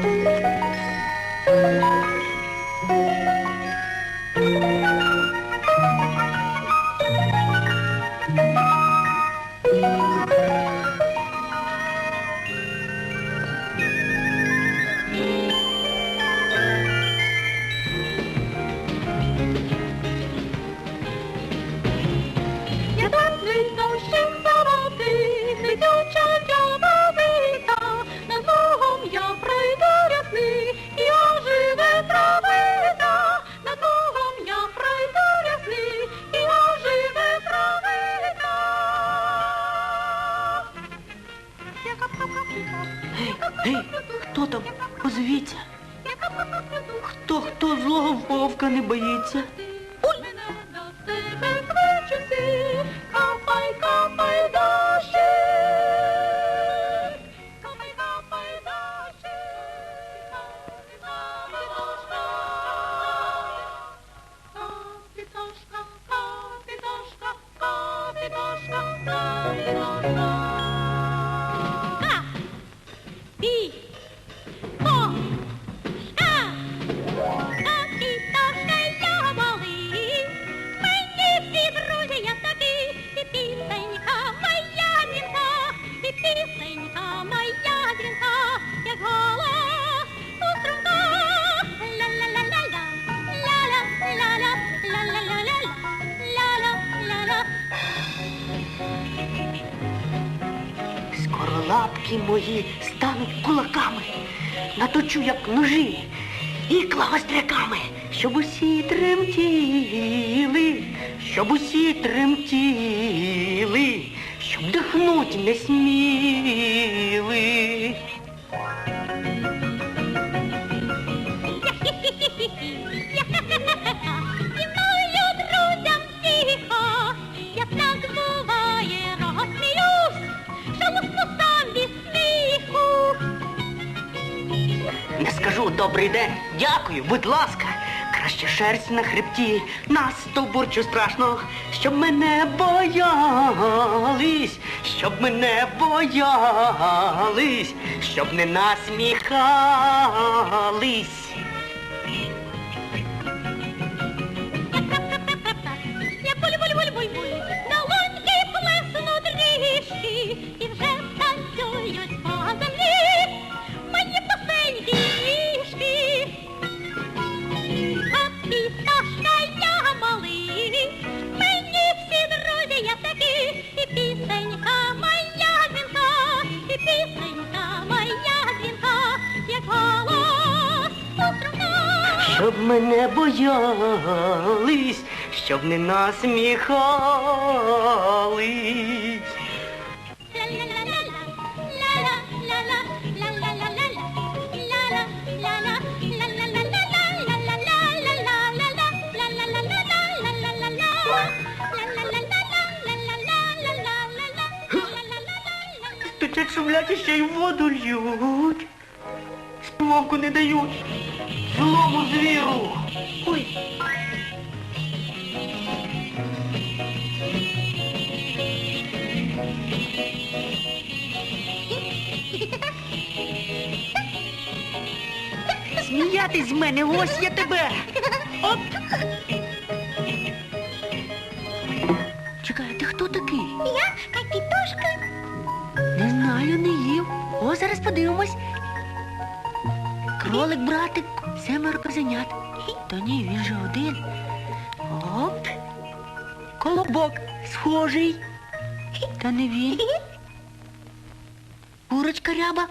Я Хто хто злого вовка не боїться? Лапки мої стануть кулаками, наточу, як ножі, ікла гостряками, щоб усі тремтіли, щоб усі тремтіли, щоб дихнуть не сміли. Не скажу добрий день, дякую, будь ласка. Краще шерсть на хребті, на стовбурчу страшно, щоб мене боялись, щоб мене боялись, щоб не насміхались. Я буль-буль-буль-буль-буль, на лунки плесну дріжки, Щоб мене боялись, щоб не насміхались. Стучать шумлять і ще й воду льють. Співовку не дають. Злому звіру. Ой. Сміятись з мене, ось я тебе. Оп. Чекай, ти хто такий? Я капітошка. Не знаю, не їв. О, зараз подивимось. Кролик, братик, семеро козенят. Та ні, він же один. Оп. Колобок схожий. Та не він. Курочка ряба.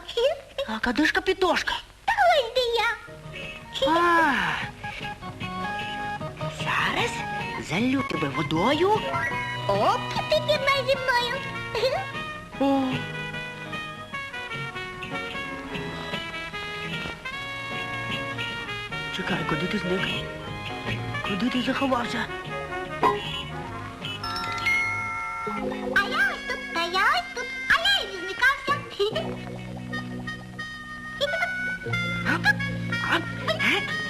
А кадишка пітошка. Та ось де я. А. Зараз залю тебе водою. Оп. Ти зі мною. О. Чекай, куди ти зник? Куди ти заховався? А я ось тут, та я ось тут, а я і не зникався. А? А!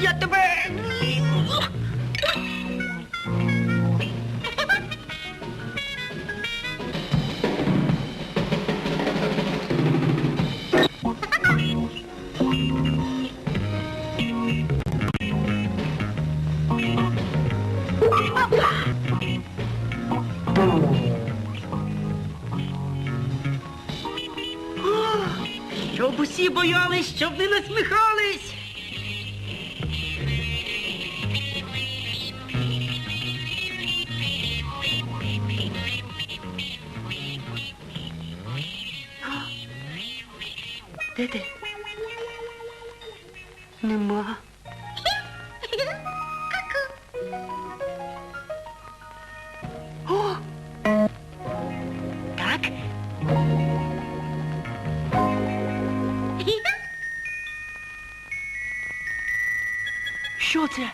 Я тебе. Щоб усі боялись, щоб не насміхали. Де ти? Нема. О! Так. Що це?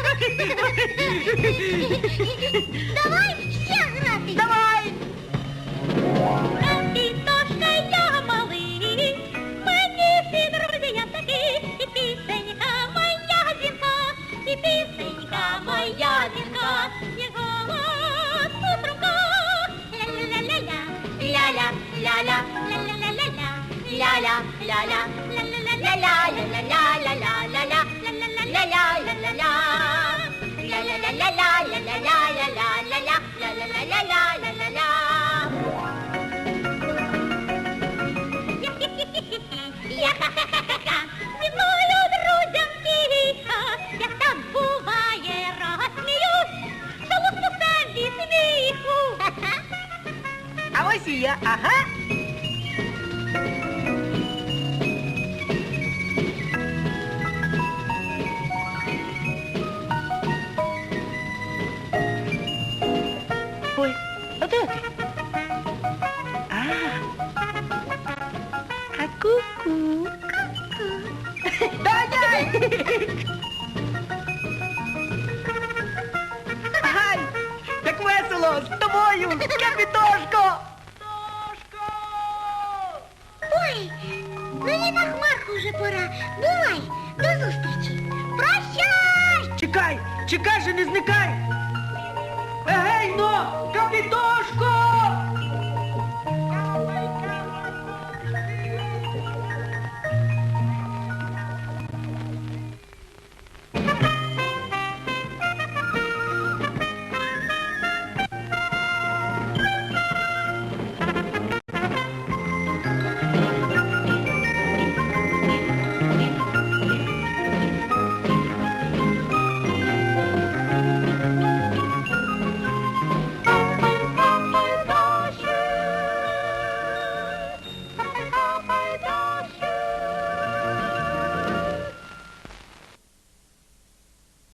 Давай ще грати. Давай. Капітошка я малий, мені син родиня такий, і пісенька моя дзвінка, і пісенька моя дзвінка, і голос у руках. ляля ля-ля, ля-ля-ля-ля, ля-ля, ля-ля. Таня! Ай, як весело з тобою, капітошко! Ой, мені на хмарку вже пора. Бувай, до зустрічі. Прощай! Чекай, чекай же, не зникай! Егей, но, капітошко!